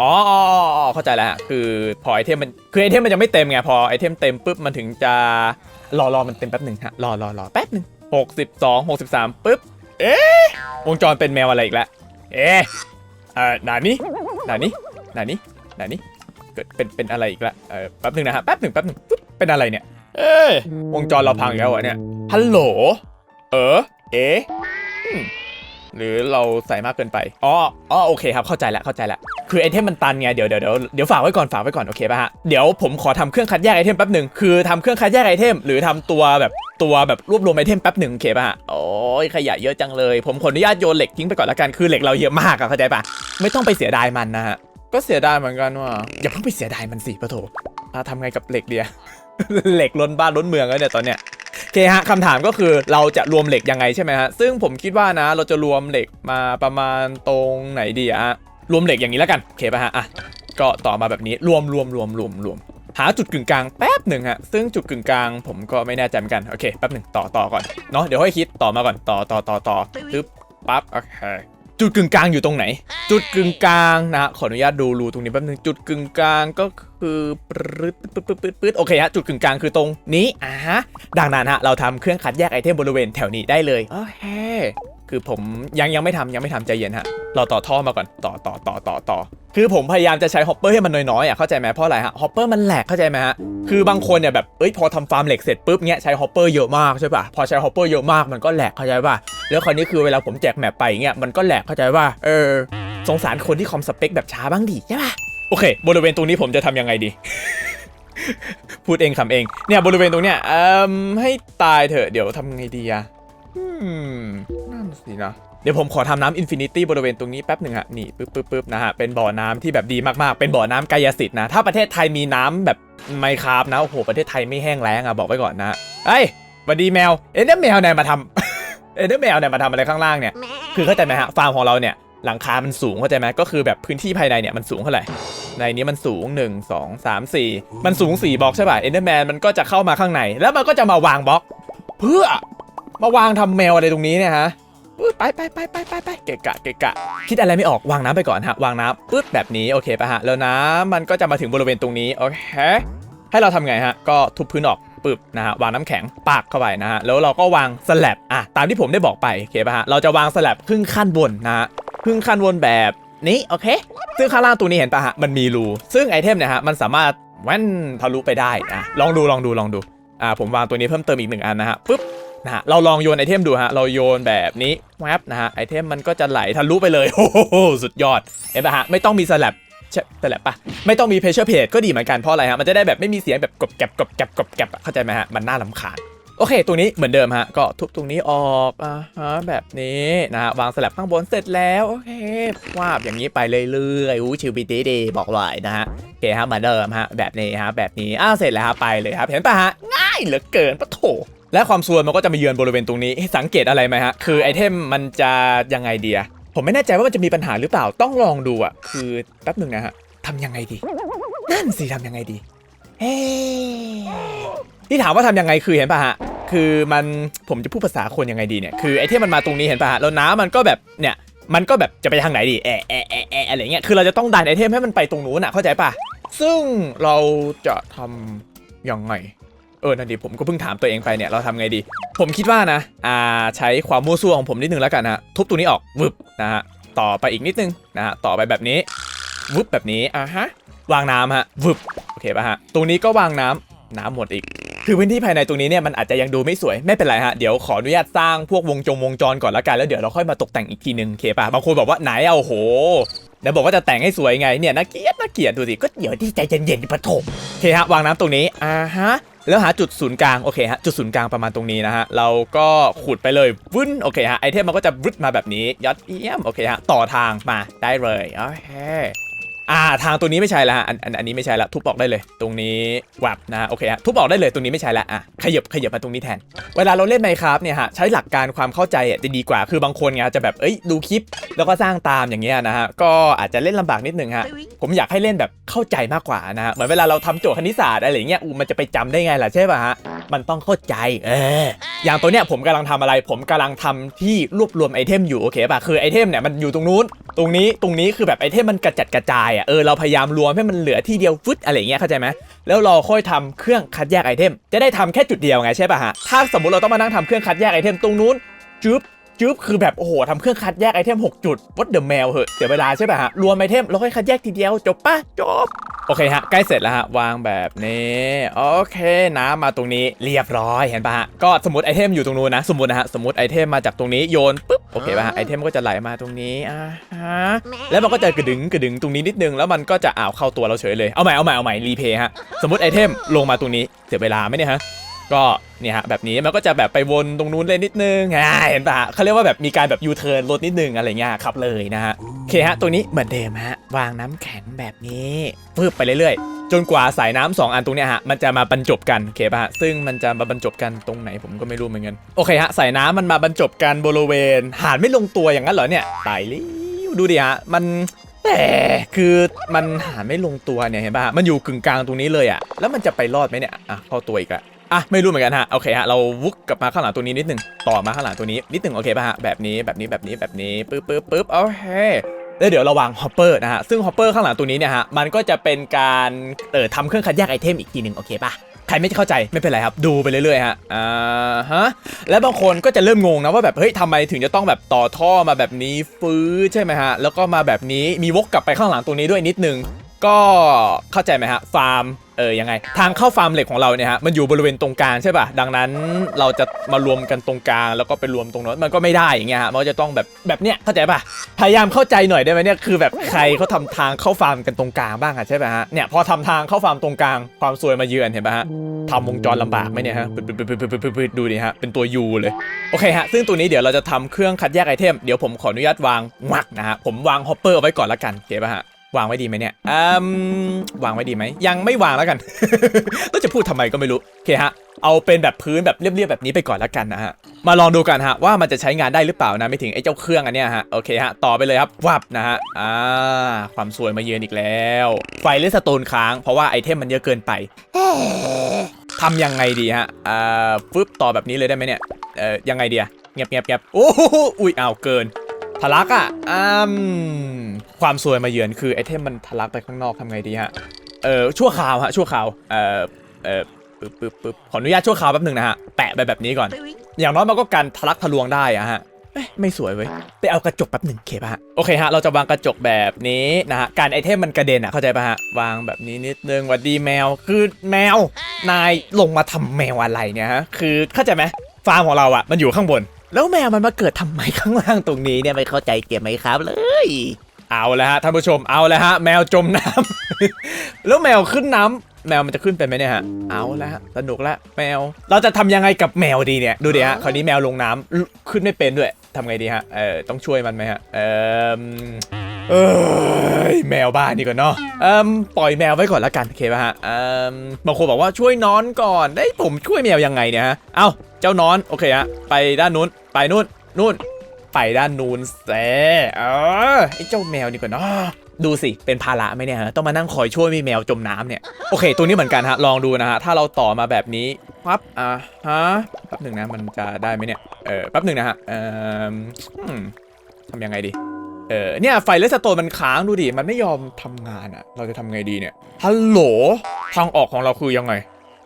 อ๋ออ๋ออ๋อเข้าใจแล้วฮะคือพอไอเทมมันคือไอเทมมันยังไม่เต็มไงพอไอเทมเต็มปุ๊บมันถึงจะรอรอมันเต็มแป๊บหนึ่งฮะรอรอรอแป๊บหนึ่งหกสิบสองหกสิบสามปุ๊บเอ๊ะวงจรเป็นแมวอะไรอีกแล้วเอ๊ะเอ่อหนานี้หนานี้หนานี้หนานี้เกิดเป็นเป็นอะไรอีกแล้วเออแป๊บหนึ่งนะฮะแป๊บหนึ่งแป๊บหนึ่งปุ๊บเป็นอะไรเนี่ย เอ้ยวงจรเราพังแล้วเหรอเนี่ยฮัลโหลเออเอ๊ะอืม หรือเราใส่มากเกินไปอ๋ออ๋อโอเคครับเข้าใจแล้วเข้าใจแล้วคือไอเทมมันตันไงเดี๋ยวเดี๋ยวเดี๋ยวเดี๋ยวฝากไว้ก่อนฝากไว้ก่อนโอเคป่ะฮะเดี๋ยวผมขอทำเครื่องคัดแยกไอเทมแป๊บหนึ่งคือทำเครื่องคัดแยกไอเทม หรือทำตัวแบบตัวแบบรวบรวมไอเทมแป๊บหนึ่งโอเคป่ะฮะโอ้ยขยะเยอะจังเลย ผมขออนุญาตโยนเหล็กทิ้งไปก่อนละกันคือเหล็กเราเยอะมากอะเข้าใจป่ะไม่ต้องไปเสียดายมันนะฮะก็เสียดายเหมือนกันว่าอย่าเพิ่งไปเสียดายมันสิปะโถอะทำไงกับเหล็กเดีย เหล็กล้นบ้านล้นเมืองแล้วเนี่ยตอนเนี้ยโอเคฮะคำถามก็คือเราจะรวมเหล็กยังไงใช่ไหมฮะซึ่งผมคิดว่านะ เราจะรวมเหล็กมาประมาณตรงไหนดีอะฮะรวมเหล็กอย่างนี้แล้วกันโอเคป่ะฮะอะก็ต่อมาแบบนี้รวมรวมรวมรวมรวมหาจุดกึ่งกลางแป๊บหนึ่งฮะซึ่งจุดกึ่งกลางผมก็ไม่แน่ใจเหมือนกันโอเคแป๊บหนึ่งต่อต่อก่อนเนาะเดี๋ยวให้คิดต่อมาก่อนต่อต่อต่อต่อปึ๊บปั๊บโอเค จุดกึ่งกลางอยู่ตรงไหน จุดกึ่งกลางนะฮะขออนุญาตดูรูตรงนี้แป๊บนึงจุดกึ่งกลางก็คือปึ๊ดปึ๊ดปึ๊ดปึ๊ดปึ๊ดโอเคฮะจุดกึ่งกลางคือตรงนี้อ่าฮะดังนั้นฮะเราทำเครื่องคัดแยกไอเทมบริเวณแถวนี้ได้เลยโอเค คือผมยังยังไม่ทำยังไม่ทำใจเย็นฮะ เราต่อท่อมาก่อนต่อต่อต่อต่อต่อคือผมพยายามจะใช้ฮอปเปอร์ให้มันน้อยๆอะเข้าใจไหมเพราะอะไรฮะฮอปเปอร์มันแหลกเข้าใจไหมฮะคือบางคนเนี่ยแบบเอ้ยพอทำฟาร์มเหล็กเสร็จปุ๊บเนี้ยใช้ฮอปเปอร์เยอะมากใช่ป่ะพอใช้ฮอปเปอร์เยอะมากมันก็แหลกเข้าใจป่ะแล้วคราวนี้คือเวลาผมแจกแมปไปเงี้ยมันก็แหลกเข้าใจว่าเออสงสารคนที่คอมสเปคแบบช้าบ้างดิใช่ป่ะโอเค บริเวณตรงนี้ผมจะทำยังไงดีพูดเองคำเองเนี่ยบริเวณตรงเนี้ยเอ่มให้ตายเถอะเดี๋ยวทำไงดีอะ นั่นสินะ เดี๋ยวผมขอทำน้ำอินฟินิตี้บริเวณตรงนี้แป๊บหนึ่งฮะ นี่ปึ๊บปึ๊บปึ๊บนะฮะ เป็นบ่อน้ำที่แบบดีมากๆ เป็นบ่อน้ำกายสิทธิ์นะ ถ้าประเทศไทยมีน้ำแบบไมคราฟนะ โอ้โห ประเทศไทยไม่แห้งแล้งอะบอกไว้ก่อนนะเอ้ยสวัสดีแมว เอ็นเดอร์แมวเนี่ยมาทำเอ็นเดอร์แมวเนี่ยมาทำอะไรข้างล่างเนี่ย คือเข้าใจไหมฮะ ฟาร์มของเราเนี่ยหลังคา มันสูงเข้าใจไหมก็คือแบบพื้นที่ภายในเนี่ยมันสูงเท่าไหร่ ในนี้มันสูง 1 2 3 4 มันสูง 4บล็อกใช่ป่ะ เอ็นเดอร์แมนมันก็จะเข้ามาข้างใน แล้วมันก็จะมาวางบล็อก เพื่อ มาวางทำแมวอะไรตรงนี้เนี่ยฮะปึ๊บไปไปไปไปไปไปเกะกะเกะกะ คิดอะไรไม่ออกวางน้ำไปก่อนฮะ วางน้ำปึ๊บแบบนี้โอเคป่ะฮะ แล้วน้ำมันก็จะมาถึงบริเวณตรงนี้โอเคให้เราทำไงฮะ ก็ทุบพื้นออกปึ๊บนะฮะ วางน้ำแข็งปากเข้าไปนะฮะ แล้วเราก็วางสแลบอะตามที่ผมได้บอกไปโอเคป่ะฮะ เราจะวางสแลบครึ่งขั้นบนนะฮะ ครึ่งขั้นบนแบบนี้โอเค ซึ่งข้างล่างตัวนี้เห็นป่ะฮะ มันมีรู ซึ่งไอเทมเนี่ยฮะ มันสามารถแว่นทะลุไปได้อะลองดูลองดูลองดู อ่า ผมวางตัวนี้เพิ่มเติมอีกหนึ่งอันนะฮะปึ๊บ นะฮะเราลองโยนไอเทมดูฮะเราโยนแบบนี้แวบนะฮะไอเทมมันก็จะไหลทะลุไปเลยโอ้โหสุดยอดเห็นปะฮะไม่ต้องมีสแลบใช่แต่แหละปะไม่ต้องมีเพ s เ r e เพจก็ดีเหมือนกันเพราะอะไรฮะมันจะได้แบบไม่มีเสียงแบบกรบแกรบกรบแกรบกรบแกรบเข้าใจไหมฮะมันน่าลำคาญโอเค ตรงนี้เหมือนเดิมฮะ ก็ทุบตรงนี้ออกอ่าฮะแบบนี้นะฮะ วางสลับข้างบนเสร็จแล้ว โอเควาบอย่างนี้ไปเรื่อยๆอู้ชิวบีดีดีบอกเลยนะฮะ โอเคฮะเหมือนเดิมฮะ แบบนี้ฮะ แบบนี้ อ้าว เสร็จแล้วฮะ ไปเลยครับ เห็นปะฮะ ง่ายเหลือเกินปะโถ และความซวยมันก็จะมาเยือนบริเวณตรงนี้สังเกตอะไรไหมฮะ คือไอเทมมันจะยังไงเดีอะผมไม่แน่ใจว่ามันจะมีปัญหาหรือเปล่าต้องลองดูอะคือแป๊บหนึ่งนะฮะทำยังไงดี นั่นสิทำยังไงดี เฮ้ที่ถามว่าทำยังไงคือเห็นป่ะฮะ คือมันผมจะพูดภาษาคนยังไงดีเนี่ย คือไอ้ที่มันมาตรงนี้เห็นป่ะฮะ แล้วน้ำมันก็แบบเนี่ย มันก็แบบจะไปทางไหนดี แอะแอะแอะแอะอะไรเงี้ย คือเราจะต้องดันไอเทมให้มันไปตรงนู้นอะ เข้าใจป่ะ ซึ่งเราจะทำยังไง เออนั่นดิผมก็เพิ่งถามตัวเองไปเนี่ยเราทำไงดี ผมคิดว่านะอ่าใช้ความมั่วซั่วของผมนิดนึงแล้วกันนะทุบตัวนี้ออกวึบนะฮะต่อไปอีกนิดนึงนะฮะต่อไปแบบนี้วึบแบบนี้อะฮะวางน้ำฮะวึบโอเคป่ะฮะตรงนี้ก็วางน้ำน้ำหมดอีกคือพื้นที่ภายในตรงนี้เนี่ยมันอาจจะยังดูไม่สวยไม่เป็นไรฮะเดี๋ยวขออนุญาตสร้างพวกวงจงวงจรก่อนละกันแล้วเดี๋ยวเราค่อยมาตกแต่งอีกทีนึงโอเคป่ะบางคนบอกว่าไหนเอาโอ้โหเดี๋ยวบอกว่าจะแต่งให้สวยไงเนี่ยน่าเกียดน่าเกียดดูสิก็เดี๋ยวที่ใจเย็นๆปะโถมโอเคฮะวางน้ำตรงนี้อ่าฮะ แล้วหาจุดศูนย์กลางโอเคฮะจุดศูนย์กลางประมาณตรงนี้นะฮะเราก็ขุดไปเลยวุ้นโอเคฮะไอเทมมันก็จะวุ้นมาแบบนี้ยอดเยี่ยมโอเคฮะต่อทางมาได้เลยโอเค อ่าทางตัวนี้ไม่ใช่ละฮะอันอันอันนี้ไม่ใช่ละทุบออกได้เลย ตรงนี้วับนะโอเคฮะทุบออกได้เลยตรงนี้ไม่ใช่ละอะขยับขยับมาตรงนี้แทน เวลาเราเล่นไมครับเนี่ยฮะใช้หลักการความเข้าใจอะจะดีกว่าคือบางคนไงจะแบบเอ้ยดูคลิปแล้วก็สร้างตามอย่างเงี้ยนะฮะก็อาจจะเล่นลำบากนิดนึงฮะผมอยากให้เล่นแบบเข้าใจมากกว่านะฮะเหมือนเวลาเราทำโจทย์คณิตศาสตร์อะไรอย่างเงี้ยอูมันจะไปจำได้ไงล่ะใช่ป่ะฮะมันต้องเข้าใจเอออย่างตัวเนี้ยผมกำลังทำอะไร ผมกำลังทำที่รวบรวมไอเทมอยู่โอเคป่ะคือไอเทมเนี่ยมันอยู่ตรงนู้น ตรงนี้ตรงนี้คือแบบไอเทมมันกระจัดกระจายอะเออเราพยายามรวมให้มันเหลือที่เดียวฟึดอะไรเงี้ยเข้าใจไหมแล้วเราค่อยทำเครื่องคัดแยกไอเทม จะได้ทำแค่จุดเดียวไงใช่ป่ะฮะถ้าสมมติเราต้องมานั่งทำเครื่องคัดแยกไอเทมตรงนู้นจุ๊บ จึ๊บคือแบบโอ้โหทำเครื่องคัดแยกไอเทม 6 จุดวัดเดอะแมวเหอะเสียเวลาใช่ป่ะฮะ รวมไอเทมแล้วค่อยคัดแยกทีเดียว จบปะจบ โอเคฮะ ใกล้เสร็จแล้วฮะ วางแบบนี้ โอเคน้ำมาตรงนี้เรียบร้อยเห็นปะฮะ ก็สมมติไอเทมอยู่ตรงนู้นนะ สมมตินะฮะสมมติไอเทมมาจากตรงนี้โยนปุ๊บโอเคป่ะฮะไอเทมก็จะไหลมาตรงนี้อ่าฮะแล้วมันก็จะกระดึงกระดึงตรงนี้นิดนึงแล้วมันก็จะอ่าวเข้าตัวเราเฉยเลยเอาใหม่เอาใหม่เอาใหม่รีเพย์ฮะสมมติไอเทมลงมาตรงนี้เสียเวลาไหมเนี่ยฮะ ก็เนี่ยฮะแบบนี้มันก็จะแบบไปวนตรงนู้นเลยนิดนึงอ่าเห็นปะฮะเขาเรียกว่าแบบมีการแบบยูเทิร์นรถนิดนึงอะไรเงี้ยครับเลยนะฮะโอเคฮะตัวนี้เหมือนเดิมฮะวางน้ำแข็งแบบนี้ฟืบไปเรื่อยๆ จนกว่าสายน้ำสองอันตรงเนี้ยฮะมันจะมาบรรจบกันโอเคปะฮะซึ่งมันจะมาบรรจบกันตรงไหนผมก็ไม่รู้เหมือนกันโอเคฮะสายน้ำมันมาบรรจบกันบริเวณ หาดไม่ลงตัวอย่างนั้นเหรอเนี่ยตายล้วดูดิฮะมันแต่คือมันหาไม่ลงตัวเนี่ยเห็นป่ะฮะมันอยู่กึ่งกลางตรงนี้เลยอะแล้วมันจะไปรอดไหมเนี่ยอะเข้าตัวอีกละ อะไม่รู้เหมือนกันฮะโอเคฮะเราวุกกลับมาข้างหลังตัวนี้นิดหนึงต่อมาข้างหลังตัวนี้นิดหนึ่งโอเคป่ะฮะแบบนี้แบบนี้แบบนี้แบบนี้ปึ๊บปึ๊บปึ๊บโอเคแล้วเดี๋ยวเราวางฮอปเปอร์นะฮะซึ่งฮอปเปอร์ข้างหลังตัวนี้เนี่ยฮะมันก็จะเป็นการเอ่อทำเครื่องคัดแยกไอเทมอีกทีหนึ่งโอเคป่ะใครไม่เข้าใจไม่เป็นไรครับดูไปเรื่อยๆฮะอ่าฮะแล้วบางคนก็จะเริ่มงงนะว่าแบบเฮ้ยทำไมถึงจะต้องแบบต่อท่อมาแบบนี้ฟื้ใช่ไหมฮะแล้วก็มาแบบนี้มีวกกลับไปข้างหลังตรงนี้ด้วยนิดนึง ก็เข้าใจไหมฮะฟาร์มเออยังไง ทางเข้าฟาร์มเหล็กของเราเนี่ยฮะมันอยู่บริเวณตรงกลางใช่ป่ะดังนั้นเราจะมารวมกันตรงกลางแล้วก็ไปรวมตรงนั้นมันก็ไม่ได้อย่างเงี้ยฮะมันจะต้องแบบแบบเนี้ยเข้าใจป่ะพยายามเข้าใจหน่อยได้ไหมเนี่ยคือแบบใครเขาทำทางเข้าฟาร์มกันตรงกลางบ้างอะใช่ป่ะฮะเนี่ยพอทำทางเข้าฟาร์มตรงกลางความซวยมาเยือนเห็นป่ะฮะทำวงจรลำบากไหมเนี่ยฮะดูดิฮะเป็นตัวยูเลยโอเคฮะซึ่งตัวนี้เดี๋ยวเราจะทำเครื่องคัดแยกไอเทมเดี๋ยวผมขออนุญาตวางงักนะฮะผมวางฮอปเปอร์ไว้ก่อนละกันโอเคป่ะฮะ วางไว้ดีไหมเนี่ยอืมวางไว้ดีไหม ยังไม่วางแล้วกันต้องจะพูดทำไมก็ไม่รู้ โอเคฮะ เอาเป็นแบบพื้นแบบเรียบๆแบบนี้ไปก่อนละกันนะฮะ มาลองดูกันฮะว่ามันจะใช้งานได้หรือเปล่านะไม่ถึงไอ้เจ้าเครื่องอันเนี้ยฮะ โอเคฮะ ต่อไปเลยครับ วับนะฮะ อ่า ความสวยมาเยือนอีกแล้ว ไฟเลสโตนค้างเพราะว่าไอเทมมันเยอะเกินไปทำยังไงดีฮะอ่าฟึบต่อแบบนี้เลยได้ไหมเนี่ย เอ่อ ยังไงดีอะเงียบเงียบเงียบโอ้โหอุ้ยอ้าวเกิน ทะลักอะอืมความสวยมาเยือนคือไอเทมมันทะลักไปข้างนอกทำไงดีฮะ เออชั่วคราวฮะชั่วคราว เอ่อเอ่อปึ๊บปึ๊บปึ๊บขออนุญาตชั่วคราวแป๊บหนึ่งนะฮะ แปะไปแบบนี้ก่อน อย่างน้อยมันก็กันทะลักทะลวงได้อะฮะเอ้ยไม่สวยเว้ย ไปเอากระจกแป๊บหนึ่งเคปะฮะ โอเคฮะ เราจะวางกระจกแบบนี้นะฮะ การไอเทมมันกระเด็นอะเข้าใจปะฮะ วางแบบนี้นิดนึงวัดดีแมว คือแมว นายลงมาทำแมวอะไรเนี่ยฮะ คือเข้าใจไหมฟาร์มของเราอะมันอยู่ข้างบน แล้วแมวมันมาเกิดทำไมข้างล่างตรงนี้เนี่ยไม่เข้าใจเกมไหมครับเลย เอาแล้วฮะท่านผู้ชมเอาแล้วฮะแมวจมน้ำแล้วแมวขึ้นน้ำแมวมันจะขึ้นเป็นไหมเนี่ยฮะเอาแล้วฮะสนุกละแมว เราจะทำยังไงกับแมวดีเนี่ยดูดิฮะคราวนี้แมวลงน้ำขึ้นไม่เป็นด้วยทำไงดีฮะเออต้องช่วยมันไหมฮะเออ เอยแมวบ้านนี่ก่อนเนาะเอ่มปล่อยแมวไว้ก่อนละกันโอเคป่ะฮะเอ่มบางคนบอกว่าช่วยนอนก่อนได้ยผมช่วยแมวยังไงเนี่ยฮะเอ้าเจ้านอนโอเคฮะไปด้านนู้นไปนู่นนู่น ไปด้านนู้นแซเออไอ้เจ้าแมวนี่ก่อนเนาะดูสิ เป็นภาระไหมเนี่ยฮะต้องมานั่งคอยช่วยมีแมวจมน้ำเนี่ย โอเค ตัวนี้เหมือนกันฮะ ลองดูนะฮะ ถ้าเราต่อมาแบบนี้ปั๊บอ่าฮะแป๊บหนึ่งนะ มันจะได้ไหมเนี่ย เออแป๊บหนึ่งนะฮะ เอ่อทำยังไงดี เออเนี่ยไฟเลสโตนมันค้างดูดิ มันไม่ยอมทำงานอะเราจะทำไงดีเนี่ย ฮัลโหล ทางออกของเราคือยังไง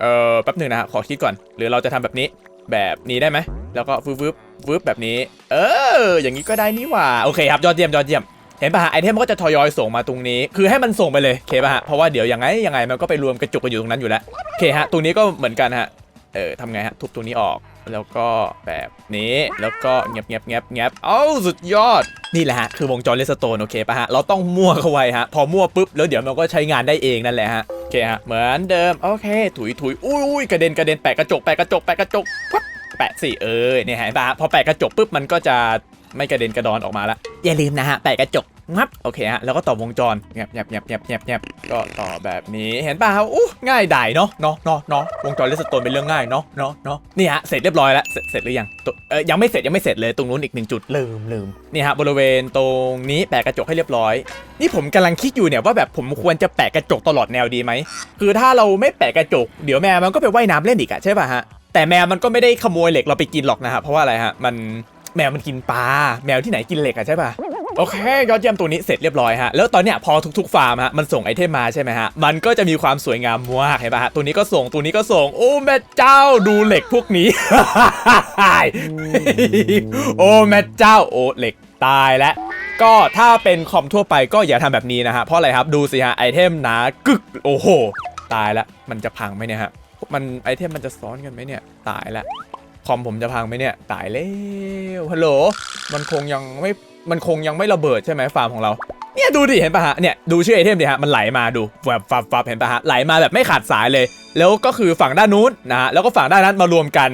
เออแป๊บหนึ่งนะฮะ ขอคิดก่อน หรือเราจะทำแบบนี้ แบบนี้ได้ไหม แล้วก็ฟึบฟึบฟึบแบบนี้ เออ อย่างนี้ก็ได้นี่หว่า โอเคครับ ยอดเยี่ยม ยอดเยี่ยม เห็นป่ะฮะ ไอเทมก็จะทยอยส่งมาตรงนี้ คือให้มันส่งไปเลยโอเคป่ะฮะ เพราะว่าเดี๋ยวยังไงยังไงมันก็ไปรวมกระจุกกันอยู่ตรงนั้นอยู่แล้วโอเคฮะ ตรงนี้ก็เหมือนกันฮะ เออทำไงฮะ ทุบตรงนี้ออก แล้วก็แบบนี้แล้วก็เงียบเงียบเงียบเงียบเอ้าสุดยอดนี่แหละฮะคือวงจรเลสโตนโอเคป่ะฮะเราต้องมั่วเข้าไว้ฮะพอมั่วปุ๊บแล้วเดี๋ยวมันก็ใช้งานได้เองนั่นแหละฮะโอเคฮะเหมือนเดิมโอเค ถุยถุยอุ้ยยกระเด็นกระเด็นแปะกระจกแปะกระจกแปะกระจกปั๊บแปะสิเออเนี่ยเห็นปะฮะพอแปะกระจกปุ๊บมันก็จะไม่กระเด็นกระดอนออกมาละอย่าลืมนะฮะแปะกระจก งับโอเคฮะแล้วก็ต่อวงจรแงบแงบแงบแงบแงบแงบก็ต่อแบบนี้เห็นป่ะครับอู้ง่ายดายเนาะเนาะเนาะเนาะวงจรเลสโตนเป็นเรื่องง่ายเนาะเนาะเนาะนี่ฮะเสร็จเรียบร้อยแล้วเสร็จเสร็จหรือยังเออยังไม่เสร็จยังไม่เสร็จเลยตรงนู้นอีกหนึ่งจุดลืมลืมนี่ฮะบริเวณตรงนี้แปะกระจกให้เรียบร้อย นี่ผมกำลังคิดอยู่เนี่ยว่าแบบผมควรจะแปะกระจกตลอดแนวดีไหมคือถ้าเราไม่แปะกระจกเดี๋ยวแมวมันก็ไปว่ายน้ำเล่นอีกอะใช่ป่ะฮะแต่แมวมันก็ไม่ได้ขโมยเหล็กเราไปกินหรอกนะครับเพราะว่าอะไรฮะมันแมวมันกินปลาแมวที่ไหนกินเหล็กอะใช่ป่ะ โอเคยอดเยี่ยมตัวนี้เสร็จเรียบร้อยฮะแล้วตอนเนี้ยพอทุกๆฟาร์มฮะมันส่งไอเทมมาใช่ไหมฮะมันก็จะมีความสวยงามมากเห็นปะฮะตัวนี้ก็ส่งตัวนี้ก็ส่งโอ้แม่เจ้าดูเหล็กพวกนี้ โอ้แม่เจ้าโอ้เหล็กตายแล้วก็ถ้าเป็นคอมทั่วไปก็อย่าทำแบบนี้นะฮะเพราะอะไรครับดูสิฮะไอเทมหนากึกโอ้โห ตายแล้วมันจะพังไหมเนี่ยฮะมันไอเทมมันจะซ้อนกันไหมเนี่ย ตายแล้วคอมผมจะพังไหมเนี่ย ตายแล้วฮัลโหลมันคงยังไม่ มันคงยังไม่ระเบิดใช่ไหมฟาร์มของเรา เนี่ยดูดิเห็นปะฮะเนี่ยดูชื่อไอเทมดิฮะมันไหลมาดูฟับฟับฟับเห็นปะฮะไหลมาแบบไม่ขาดสายเลย แล้วก็คือฝั่งด้านนู้นนะฮะแล้วก็ฝั่งด้านนั้นมารวมกัน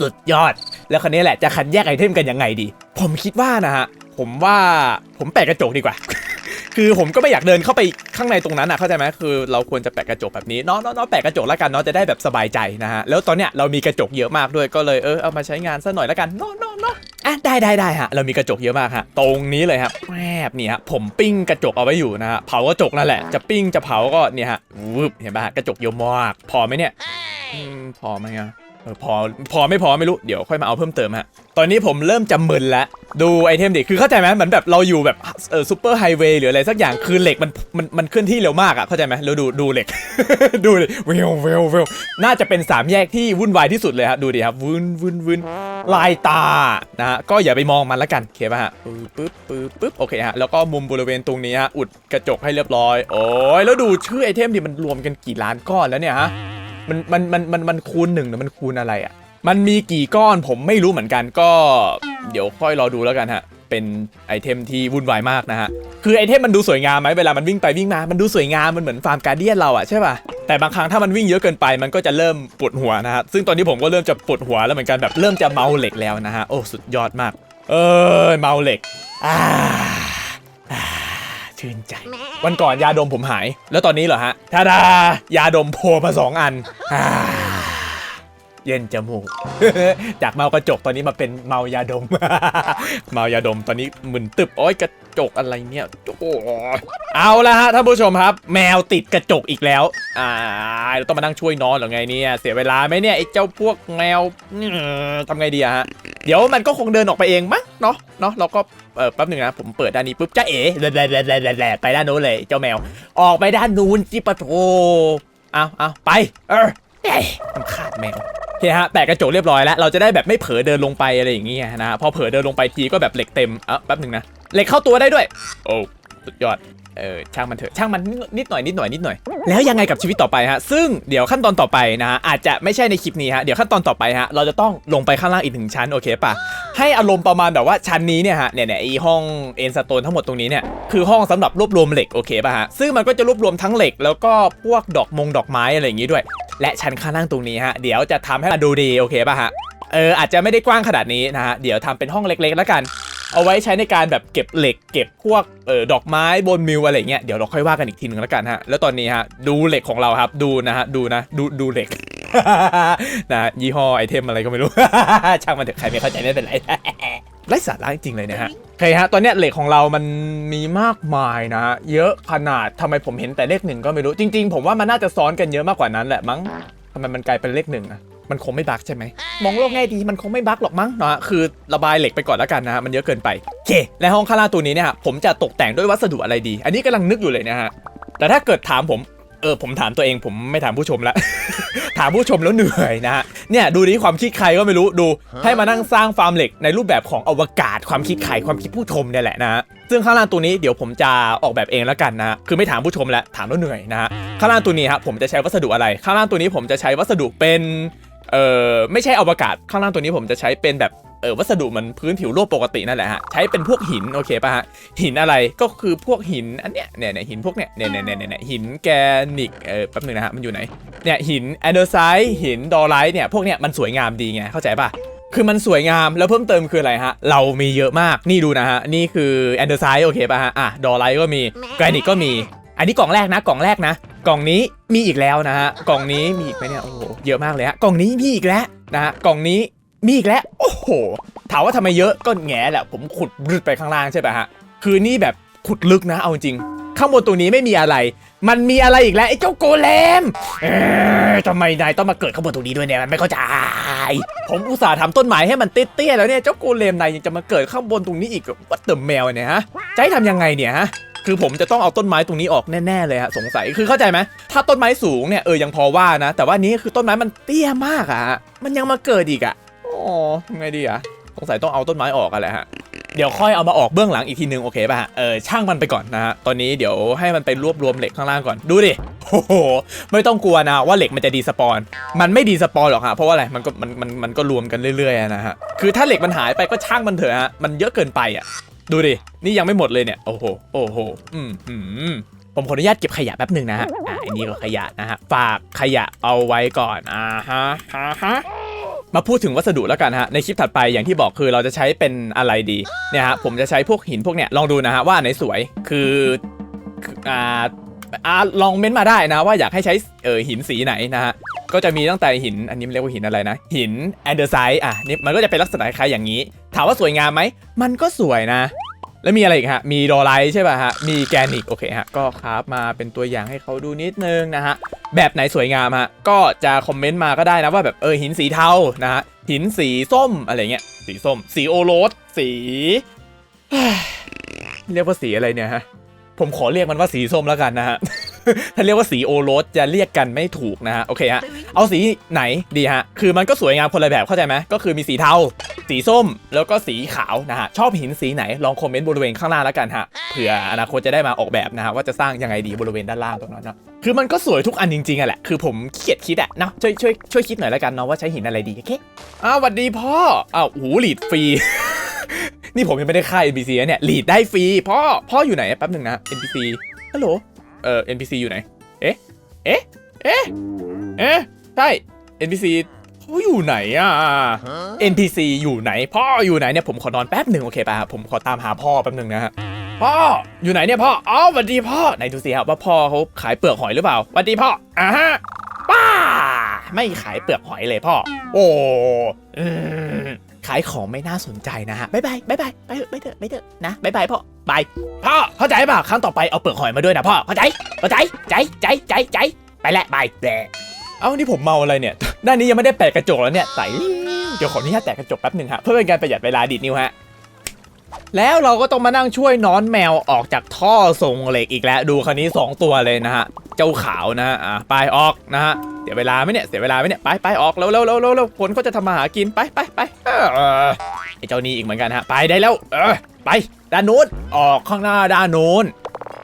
สุดยอด แล้วคันนี้แหละจะคัดแยกไอเทมกันยังไงดี ผมคิดว่านะฮะผมว่าผมแปะกระจกดีกว่า คือผมก็ไม่อยากเดินเข้าไปข้างในตรงนั้นอะเข้าใจไหมคือเราควรจะแปะกระจกแบบนี้เนาะเนาะเนาะแปะกระจกแล้วกันเนาะจะได้แบบสบายใจนะฮะแล้วตอนเนี้ยเรามีกระจกเยอะมากด้วยก็เลยเออเอามาใช้งานซะหน่อยแล้วกันเนาะเนาะเนาะ อะได้ได้ได้ฮะเรามีกระจกเยอะมากฮะตรงนี้เลยครับแอบนี่ฮะผมปิ้งกระจกเอาไว้อยู่นะฮะเผากระจกนั่นแหละจะปิ้งจะเผาก็เนี่ยฮะวืบเห็นป่ะฮะกระจกเยอะมากพอไหมเนี่ยอพอไหมอะ เออพอพอไม่พอไม่รู้เดี๋ยวค่อยมาเอาเพิ่มเติมฮะตอนนี้ผมเริ่มจำมึนแล้วดูไอเทมดิคือเข้าใจไหมเหมือนแบบเราอยู่แบบเออซูเปอร์ไฮเวย์หรืออะไรสักอย่างคือเหล็กมันมันมันเคลื่อนที่เร็วมากอะเข้าใจไหมแล้วดูดูเหล็ก ดูดิเวลเวลเวลน่าจะเป็นสามแยกที่วุ่นวายที่สุดเลยครับดูดิครับวุ่นวุ่นวุ่นลายตานะฮะก็อย่าไปมองมันละกันโอเคป่ะฮะปึ๊บปึ๊บปึ๊บปึ๊บโอเคฮะแล้วก็มุมบริเวณตรงนี้ฮะอุดกระจกให้เรียบร้อยโอ้ยแล้วดูชื่อไอเทมดิมันรวมกันกี่ล้านก้อนแล้วเนี่ยฮะ มันมันมันมันมันคูณหนึ่งหรือมันคูณอะไรอะมันมีกี่ก้อนผมไม่รู้เหมือนกันก็ เดี๋ยวค่อยรอดูแล้วกันฮะ เป็นไอเทมที่วุ่นวายมากนะฮะ คือไอเทมมันดูสวยงามไหมเวลามันวิ่งไปวิ่งมา มันดูสวยงามมันเหมือนฟาร์มการเดียนเราอะใช่ป่ะ แต่บางครั้งถ้ามันวิ่งเยอะเกินไปมันก็จะเริ่มปวดหัวนะฮะ ซึ่งตอนนี้ผมก็เริ่มจะปวดหัวแล้วเหมือนกันแบบเริ่มจะเมาเหล็กแล้วนะฮะ โอ้สุดยอดมาก เออเมาเหล็กอ่า ชื่นใจ วันก่อนยาดมผมหาย แล้วตอนนี้เหรอฮะทาดายาดมโผล่มาสองอันอ่าเย็นจมูก จากเมากระจกตอนนี้มาเป็นเมายาดม เมายาดมตอนนี้มึนตึบโอ้ยกระจกอะไรเนี่ยโอ้ยเอาละฮะท่านผู้ชมครับ แมวติดกระจกอีกแล้ว อ่าเราต้องมานั่งช่วยนอนเหรือไงเนี่ย เสียเวลาไหมเนี่ยไอ้เจ้าพวกแมวอืมทำไงดีอะฮะเดี๋ยวมันก็คงเดินออกไปเองมั้ง เนาะเนาะเราก็เออแป๊บหนึ่งนะผมเปิดด้านนี้ปุ๊บจ้าเอ๋แหล่แหลแหลแหลแหลไปด้านโน้นเลยเจ้าแมว ออกไปด้านนู้นจิปะโถเอาเอาไปเออเอ้ยมันขาดแมวโอเคฮะแปะกระจกเรียบร้อยแล้วเราจะได้แบบไม่เผลอเดินลงไปอะไรอย่างเงี้ยนะฮะพอเผลอเดินลงไปทีก็แบบเหล็กเต็มเออแป๊บหนึ่งนะเหล็กเข้าตัวได้ด้วย โอ้สุดยอดเออช่างมันเถอะช่างมันนิดหน่อยนิดหน่อยนิดหน่อย แล้วยังไงกับชีวิตต่อไปฮะซึ่งเดี๋ยวขั้นตอนต่อไปนะฮะอาจจะไม่ใช่ในคลิปนี้ฮะเดี๋ยวขั้นตอนต่อไปฮะเราจะต้องลงไปข้างล่างอีกหนึ่งชั้นโอเคป่ะ ให้อารมณ์ประมาณแบบว่าชั้นนี้เนี่ยฮะเนี่ยเนี่ยไอห้องเอ็นสโตนทั้งหมดตรงนี้เนี่ยคือห้องสำหรับรวบรวมเหล็กโอเคป่ะฮะซึ่งมันก็จะรวบรวมทั้งเหล็กแล้วก็พวกดอกมงดอกไม้อะไรอย่างงี้ด้วย และชั้นข้างล่างตรงนี้ฮะเดี๋ยวจะทำให้มันดูดีโอเคป่ะฮะเอออาจจะไม่ได้กว้างขนาดนี้นะฮะเดี๋ยวทำเป็นห้องเล็กๆแล้วกันเอาไว้ใช้ในการแบบเก็บเหล็กเก็บพวกเออดอกไม้บนมิวอะไรเงี้ยเดี๋ยวเราค่อยว่ากันอีกทีหนึ่งแล้วกันฮะแล้วตอนนี้ฮะดูเหล็กของเราครับดูนะฮะดูนะดูดูเหล็ก นะยี่ห้อไอเทมอะไรก็ไม่รู้ ช่างมันเถอะใครไม่เข้าใจไม่เป็นไรไร้สาระจริงๆเลยนะฮะโอเคฮะ ตอนเนี้ยเหล็กของเรามันมีมากมายนะฮะเยอะขนาดทำไมผมเห็นแต่เลขหนึ่งก็ไม่รู้ จริง ๆ ผมว่ามันน่าจะซ้อนกันเยอะมากกว่านั้นแหละมั้งทำไมมันกลายเป็นเลขหนึ่งอะมันคงไม่บั๊กใช่ไหม มองโลกแง่ดีมันคงไม่บั๊กหรอกมั้งเนาะคือระบายเหล็กไปก่อนแล้วกันนะฮะมันเยอะเกินไปโอเคในห้องข้างล่างตัวนี้เนี่ยฮะผมจะตกแต่งด้วยวัสดุอะไรดี อันนี้กำลังนึกอยู่เลยนะฮะแต่ถ้าเกิดถามผม เออผมถามตัวเองผมไม่ถามผู้ชมละ ถามผู้ชมแล้วเหนื่อยนะฮะเนี่ยดูดิความคิดใครก็ไม่รู้ดู ให้มานั่งสร้างฟาร์มเหล็กในรูปแบบของอวกาศความคิดใครความคิดผู้ชมเนี่ยแหละนะฮะซึ่งข้างล่างตัวนี้เดี๋ยวผมจะออกแบบเองแล้วกันนะฮะคือไม่ถามผู้ชมแล้วถามแล้วเหนื่อยนะฮะข้างล่างตัวนี้ครับผมจะใช้วัสดุอะไร ข้างล่างตัวนี้ผมจะใช้วัสดุเป็น เออไม่ใช่อวกาศข้างล่างตัวนี้ผมจะใช้เป็นแบบเออวัสดุมันพื้นผิวโลกปกตินั่นแหละฮะใช้เป็นพวกหินโอเคป่ะฮะหินอะไรก็คือพวกหินอันเนี้ยเนี่ยเนี่ยหินพวกเนี้ยเนี่ยเนี่ยเนี่ยเนี่ยหินแกนิกเออแป๊บนึงนะฮะมันอยู่ไหนเนี่ยหินแอนเดอร์ไซด์หินดอไลท์เนี่ยพวกเนี้ยมันสวยงามดีไงเข้าใจป่ะคือมันสวยงามแล้วเพิ่มเติมคืออะไรฮะ เรามีเยอะมากนี่ดูนะฮะ นี่คือแอนเดอร์ไซด์โอเคป่ะฮะอะดอไลท์ก็มีแกรนิตก็มี อันนี้กล่องแรกนะกล่องแรกนะ กล่องนี้มีอีกแล้วนะฮะกล่องนี้มีอีกไหมเนี่ยโอ้โหเยอะมากเลยฮะกล่องนี้มีอีกแล้วนะฮะกล่องนี้มีอีกแล้วโอ้โหถามว่าทำไมเยอะก็แง่แหละผมขุดรึดไปข้างล่างใช่ป่ะฮะคือนี่แบบขุดลึกนะเอาจริง ข้างบนตัวนี้ไม่มีอะไร มันมีอะไรอีกแล้วไอ้เจ้าโกเลมเอ๊ะทำไมนายต้องมาเกิดข้างบนตรงนี้ด้วยเนี่ยมันไม่เข้าใจ ผมอุตส่าห์ทำต้นไม้ให้มันเตี้ยๆแล้วเนี่ยเจ้าโกเลมนายยังจะมาเกิดข้างบนตรงนี้อีกวัดเติมแมวเนี่ยฮะจะให้ทำยังไงเนี่ยฮะ คือผมจะต้องเอาต้นไม้ตรงนี้ออกแน่ๆเลยฮะสงสัยคือเข้าใจไหมถ้าต้นไม้สูงเนี่ยเออยังพอว่านะ แต่ว่านี้คือต้นไม้มันเตี้ยมากอะฮะมันยังมาเกิดอีกอะอ๋อทำไงดีอะสงสัยต้องเอาต้นไม้ออกกันแหละฮะเดี๋ยวค่อยเอามาออกเบื้องหลังอีกทีนึงโอเคป่ะฮะเออช่างมันไปก่อนนะฮะตอนนี้เดี๋ยวให้มันไปรวบรวมเหล็กข้างล่างก่อนดูดิโอ้โหไม่ต้องกลัวนะว่าเหล็กมันจะดีสปอนมันไม่ดีสปอนหรอกฮะเพราะว่าอะไรมันก็มันมันมันก็รวมกันเรื่อยๆนะฮะคือถ้าเหล็กมันหายไปก็ช่างมันเถอะฮะมันเยอะเกินไปอะ ดูดิ นี่ยังไม่หมดเลยเนี่ย โอ้โห โอ้โห อืมอืมผมขออนุญาตเก็บขยะแป๊บหนึ่งนะฮะ อ่าอันนี้ก็ขยะนะฮะ ฝากขยะเอาไว้ก่อน อ่าฮะฮะฮะมาพูดถึงวัสดุแล้วกันฮะ ในคลิปถัดไปอย่างที่บอกคือเราจะใช้เป็นอะไรดี เนี่ยฮะ ผมจะใช้พวกหินพวกเนี้ยลองดูนะฮะว่าไหนสวย คือคืออ่า อ่าลองเม้นต์มาได้นะว่าอยากให้ใช้เออหินสีไหนนะฮะก็จะมีตั้งแต่หินอันนี้เรียกว่าหินอะไรนะ หินแอนเดอร์ไซด์อะนี่มันก็จะเป็นลักษณะคล้ายอย่างนี้ ถามว่าสวยงามไหมมันก็สวยนะ แล้วมีอะไรอีกฮะ มีดอไลท์ใช่ป่ะฮะ มีแกนิกโอเคฮะ ก็ครับมาเป็นตัวอย่างให้เขาดูนิดนึงนะฮะ แบบไหนสวยงามฮะ ก็จะคอมเมนต์มาก็ได้นะว่าแบบเออหินสีเทานะฮะ หินสีส้มอะไรเงี้ย สีส้ม สีโอโรส สี เรียกว่าสีอะไรเนี่ยฮะ ผมขอเรียกมันว่าสีส้มแล้วกันนะฮะ ถ้าเรียกว่าสีโอโรสจะเรียกกันไม่ถูกนะฮะโอเคฮะเอาสีไหนดีฮะคือมันก็สวยงามคนละแบบเข้าใจไหมก็คือมีสีเทา สีส้มแล้วก็สีขาวนะฮะชอบหินสีไหนลองคอมเมนต์บริเวณข้างล่างแล้วกันฮะเผื่ออนาคตจะได้มาออกแบบนะฮะว่าจะสร้างยังไงดีบริเวณด้านล่างตรงนั้นเนาะคือมันก็สวยทุกอันจริงๆอะแหละคือผมเกียจคิดอะเนาะช่วยช่วยช่วยคิดหน่อยแล้วกันเนาะว่าใช้หินอะไรดีโอเคอ้าวสวัสดีพ่ออ้าวหูหลีดฟรีนี่ผมยังไม่ได้ค่า NPC นะเนี่ยหลีดได้ฟรีพ่อพ่ออยู่ไหนแป๊บหนึ่งนะ NPC ฮัลโหล เอ่อ NPC อยู่ไหน เอ๊ะ เอ๊ะ เอ๊ะ เอ๊ะ ใช่ NPC เขาอยู่ไหนอะ NPC อยู่ไหน พ่ออยู่ไหนเนี่ยผมขอนอนแป๊บหนึ่งโอเคป่ะครับผมขอตามหาพ่อแป๊บหนึ่งนะฮะ พ่ออยู่ไหนเนี่ยพ่ออ๋อสวัสดีพ่อ ไหนดูสิครับว่าพ่อเขาขายเปลือกหอยหรือเปล่าสวัสดีพ่อ อ่าฮะป้า ไม่ขายเปลือกหอยเลยพ่อ โอ้ อืม ขายของไม่น่าสนใจนะฮะบายบายบายบายไปเถอะไปเถอะไปเถอะนะบายบายพ่อบายพ่อเข้าใจป่ะครั้งต่อไปเอาเปลือกหอยมาด้วยนะพ่อเข้าใจเข้าใจใจใจใจใจไปและบายแบะเอ้านี่ผมเมาอะไรเนี่ยด้านนี้ยังไม่ได้แปะกระจกแล้วเนี่ยใส่เดี๋ยวขออนุญาตแตะกระจกแป๊บหนึ่งฮะเพื่อเป็นการประหยัดเวลาดีดนิ้วฮะ แล้วเราก็ต้องมานั่งช่วยน้อนแมวออกจากท่อส่งเหล็กอีกแล้วดูคันนี้ 2 ตัวเลยนะฮะ เจ้าขาวนะฮะอะไปออกนะฮะเสียเวลาไหมเนี่ยเสียเวลาไหมเนี่ยไปไปออกเร็วเร็วเร็วเร็วเร็วคนเขาจะทำมาหากินไปไปไปเออไอ้เจ้านี่อีกเหมือนกันฮะไปได้แล้วเออไปด้านนู้นออกข้างหน้าด้านนู้น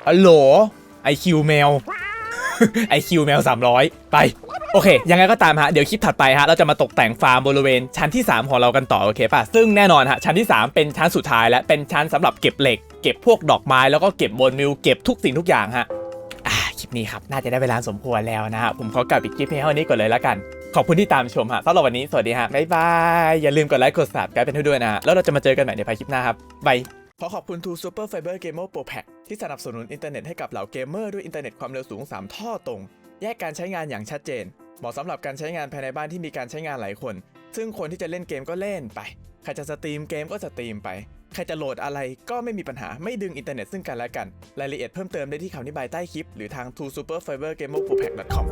ฮัลโหลไอคิวแมว ไอคิวแมว 300 ไป โอเค ยังไงก็ตามฮะ เดี๋ยวคลิปถัดไปฮะ เราจะมาตกแต่งฟาร์มบริเวณชั้นที่ 3 ของเรากันต่อ โอเคป่ะ ซึ่งแน่นอนฮะ ชั้นที่ 3 เป็นชั้นสุดท้ายและเป็นชั้นสำหรับเก็บเหล็ก เก็บพวกดอกไม้แล้วก็เก็บบนมิวเก็บทุกสิ่งทุกอย่างฮะอ่าคลิปนี้ครับ น่าจะได้เวลาสมควรแล้วนะฮะผมขอกลับอีกคลิปให้เท่านี้ก่อนเลยแล้วกัน ขอบคุณที่ตามชมฮะสำหรับวันนี้สวัสดีฮะบ๊ายบายอย่าลืมกดไลค์กด subscribe เป็นให้ด้วยนะฮะแล้วเราจะมาเจอกันใหม่ในภายคลิปหน้าครับบาย ขอขอบคุณ True Super Fiber Gamer Pro Pack ที่สนับสนุนอินเทอร์เน็ตให้กับเหล่าเกมเมอร์ด้วยอินเทอร์เน็ตความเร็วสูง 3 ท่อตรง แยกการใช้งานอย่างชัดเจน เหมาะสำหรับการใช้งานภายในบ้านที่มีการใช้งานหลายคน ซึ่งคนที่จะเล่นเกมก็เล่นไป ใครจะสตรีมเกมก็สตรีมไป ใครจะโหลดอะไรก็ไม่มีปัญหาไม่ดึงอินเทอร์เน็ตซึ่งกันและกัน รายละเอียดเพิ่มเติมได้ที่คำอธิบายใต้คลิปหรือทาง True Super Fiber Gamer Pro Pack com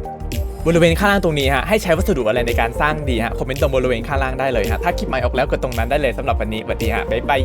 บริเวณข้างล่างตรงนี้ฮะให้ใช้วัสดุอะไรในการสร้างดีฮะคอมเมนต์ตรงบริเวณข้างล่างได้เลยฮะถ้าคลิปใหม่ออกแล้วก็ตรงนั้นได้เลยสำหรับวันนี้สวัสดีฮะบ๊ายบาย